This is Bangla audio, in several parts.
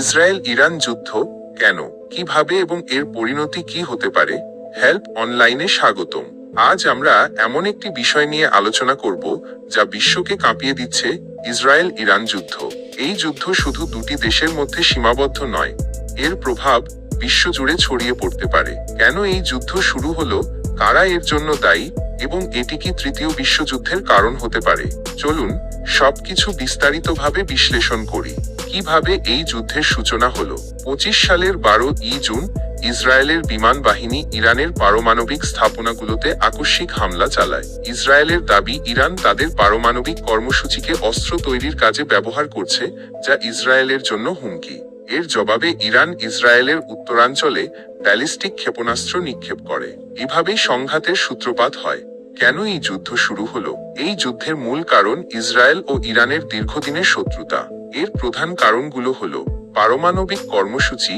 ইসরায়েল ইরান যুদ্ধ কেন, কীভাবে এবং এর পরিণতি কি হতে পারে? হেল্প অনলাইনে স্বাগতম। আজ আমরা এমন একটি বিষয় নিয়ে আলোচনা করব, যা বিশ্বকে কাঁপিয়ে দিচ্ছে ইসরায়েল ইরান যুদ্ধ। এই যুদ্ধ শুধু দুটি দেশের মধ্যে সীমাবদ্ধ নয়, এর প্রভাব বিশ্বজুড়ে ছড়িয়ে পড়তে পারে। কেন এই যুদ্ধ শুরু হলো, কারা এর জন্য দায়ী, এবং এটি কি তৃতীয় বিশ্বযুদ্ধের কারণ হতে পারে? চলুন সবকিছু বিস্তারিতভাবে বিশ্লেষণ করি। কীভাবে এই যুদ্ধের সূচনা হলো? পঁচিশ সালের বারো ই জুন, ইসরায়েলের বিমান বাহিনী ইরানের পারমাণবিক স্থাপনাগুলোতে আকস্মিক হামলা চালায়। ইসরায়েলের দাবি, ইরান তাদের পারমাণবিক কর্মসূচিকে অস্ত্র তৈরির কাজে ব্যবহার করছে, যা ইসরায়েলের জন্য হুমকি। এর জবাবে ইরান ইসরায়েলের উত্তরাঞ্চলে ব্যালিস্টিক ক্ষেপণাস্ত্র নিক্ষেপ করে। এভাবেই সংঘাতের সূত্রপাত হয়। কেন এই যুদ্ধ শুরু হলো? এই যুদ্ধের মূল কারণ ইসরায়েল ও ইরানের দীর্ঘদিনের শত্রুতা। এর প্রধান কারণগুলো হলো পারমাণবিক কর্মসূচি,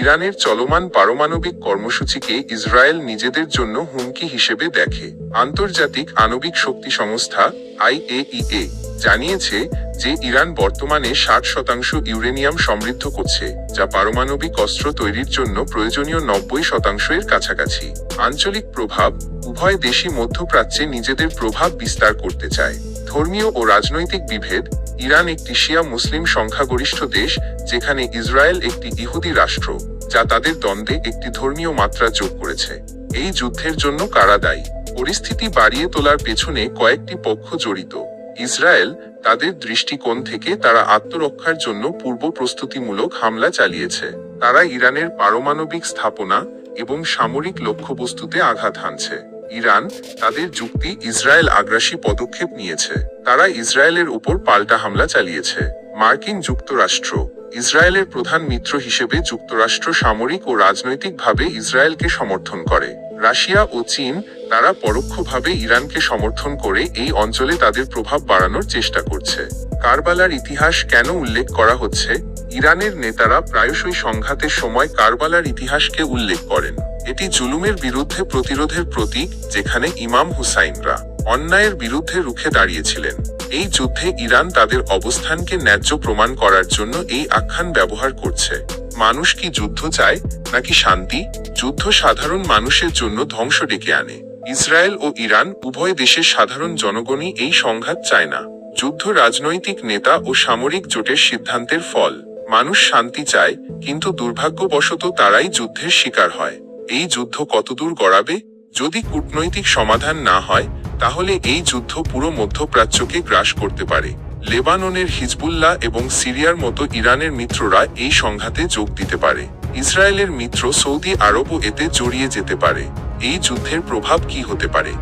ইরানের চলমান পারমাণবিক কর্মসূচিকে ইসরায়েল নিজেদের জন্য হুমকি হিসেবে দেখে। আন্তর্জাতিক আণবিক শক্তি সংস্থা আইএইএ জানিয়েছে যে ইরান বর্তমানে ষাট শতাংশ ইউরেনিয়াম সমৃদ্ধ করছে, যা পারমাণবিক অস্ত্র তৈরির জন্য প্রয়োজনীয় নব্বই শতাংশের কাছাকাছি। আঞ্চলিক প্রভাব উভয় দেশই মধ্যপ্রাচ্যে নিজেদের প্রভাব বিস্তার করতে চায়। ধর্মীয় ও রাজনৈতিক বিভেদ ইরান একটি শিয়া মুসলিম সংখ্যাগরিষ্ঠ দেশ, যেখানে ইসরায়েল একটি ইহুদি রাষ্ট্র, যা তাদের দ্বন্দ্বে একটি ধর্মীয় মাত্রা যোগ করেছে। এই যুদ্ধের জন্য কারা দায়ী? পরিস্থিতি বাড়িয়ে তোলার পেছনে কয়েকটি পক্ষ জড়িত। ইসরায়েল তাদের দৃষ্টিকোণ থেকে তারা আত্মরক্ষার জন্য পূর্ব প্রস্তুতিমূলক হামলা চালিয়েছে। তারা ইরানের পারমাণবিক স্থাপনা এবং সামরিক লক্ষ্যবস্তুতে আঘাত হানছে। ইরান তাদের যুক্তি ইসরায়েল আগ্রাসী পদক্ষেপ নিয়েছে। তারা ইসরায়েলের উপর পাল্টা হামলা চালিয়েছে। মার্কিন যুক্তরাষ্ট্র, ইসরায়েলের প্রধান মিত্র হিসেবে যুক্তরাষ্ট্র সামরিক ও রাজনৈতিকভাবে ইসরায়েলকে সমর্থন করে। রাশিয়া ও চীন, তারা পরোক্ষভাবে ইরানকে সমর্থন করে এই অঞ্চলে তাদের প্রভাব বাড়ানোর চেষ্টা করছে। কারবালার ইতিহাস কেন উল্লেখ করা হচ্ছে? ইরানের নেতারা প্রায়শই সংঘাতের সময় কারবালার ইতিহাসকে উল্লেখ করেন। এটি জুলুমের বিরুদ্ধে প্রতিরোধের প্রতীক, যেখানে ইমাম হুসাইনরা অন্যায়ের বিরুদ্ধে রুখে দাঁড়িয়েছিলেন। এই যুদ্ধে ইরান তাদের অবস্থানকে ন্যায্য প্রমাণ করার জন্য এই আখ্যান ব্যবহার করছে। মানুষ কি যুদ্ধ চায়, নাকি শান্তি? যুদ্ধ সাধারণ মানুষের জন্য ধ্বংস ডেকে আনে। ইসরায়েল ও ইরান উভয় দেশের সাধারণ জনগণই এই সংঘাত চায় না। যুদ্ধ রাজনৈতিক নেতা ও সামরিক জোটের সিদ্ধান্তের ফল। মানুষ শান্তি চায়, কিন্তু দুর্ভাগ্যবশত তারাই যুদ্ধের শিকার হয়। এই যুদ্ধ কতদূর গড়াবে? যদি কূটনৈতিক সমাধান না হয়, তাহলে এই যুদ্ধ পুরো মধ্যপ্রাচ্যকে গ্রাস করতে পারে। লেবাননের হিজবুল্লাহ এবং সিরিয়ার মতো ইরানের মিত্ররা এই সংঘাতে যোগ দিতে পারে। ইসরায়েলের মিত্র সৌদি আরবও এতে জড়িয়ে যেতে পারে। এই যুদ্ধের প্রভাব কি হতে পারে?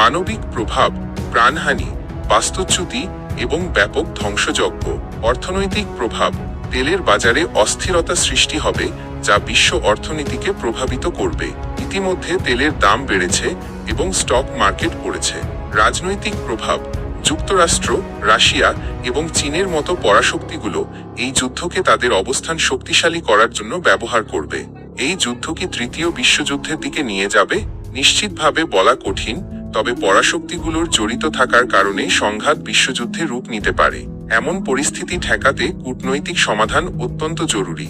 মানবিক প্রভাব, প্রাণহানি, বাস্তুচ্যুতি এবং ব্যাপক ধ্বংসযজ্ঞ, অর্থনৈতিক প্রভাব তেলের বাজারে অস্থিরতা সৃষ্টি হবে, যা বিশ্ব অর্থনীতিকে প্রভাবিত করবে। ইতিমধ্যে তেলের দাম বেড়েছে এবং স্টক মার্কেট পড়েছে। রাজনৈতিক প্রভাব, যুক্তরাষ্ট্র, রাশিয়া এবং চীনের মতো পরাশক্তিগুলো এই যুদ্ধকে তাদের অবস্থান শক্তিশালী করার জন্য ব্যবহার করবে। এই যুদ্ধ কি তৃতীয় বিশ্বযুদ্ধের দিকে নিয়ে যাবে? নিশ্চিতভাবে বলা কঠিন, তবে পরাশক্তিগুলোর জড়িত থাকার কারণে সংঘাত বিশ্বযুদ্ধে রূপ নিতে পারে। এমন পরিস্থিতি ঠেকাতে কূটনৈতিক সমাধান অত্যন্ত জরুরি।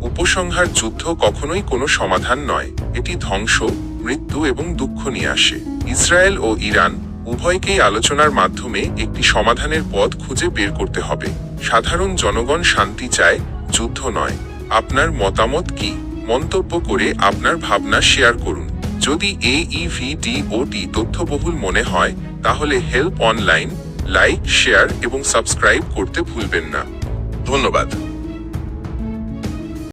উপসংহার যুদ্ধ কখনোই কোনো সমাধান নয়। এটি ধ্বংস, মৃত্যু এবং দুঃখ নিয়ে আসে। ইসরায়েল ও ইরান উভয়কেই আলোচনার মাধ্যমে একটি সমাধানের পথ খুঁজে বের করতে হবে। সাধারণ জনগণ শান্তি চায়, যুদ্ধ নয়। আপনার মতামত কি? মন্তব্য করে আপনার ভাবনা শেয়ার করুন। যদি E এই ভিডিওটি তথ্যবহুল মনে হয়, তাহলে হেল্প অনলাইন লাইক শেয়ার এবং সাবস্ক্রাইব করতে ভুলবেন না। ধন্যবাদ।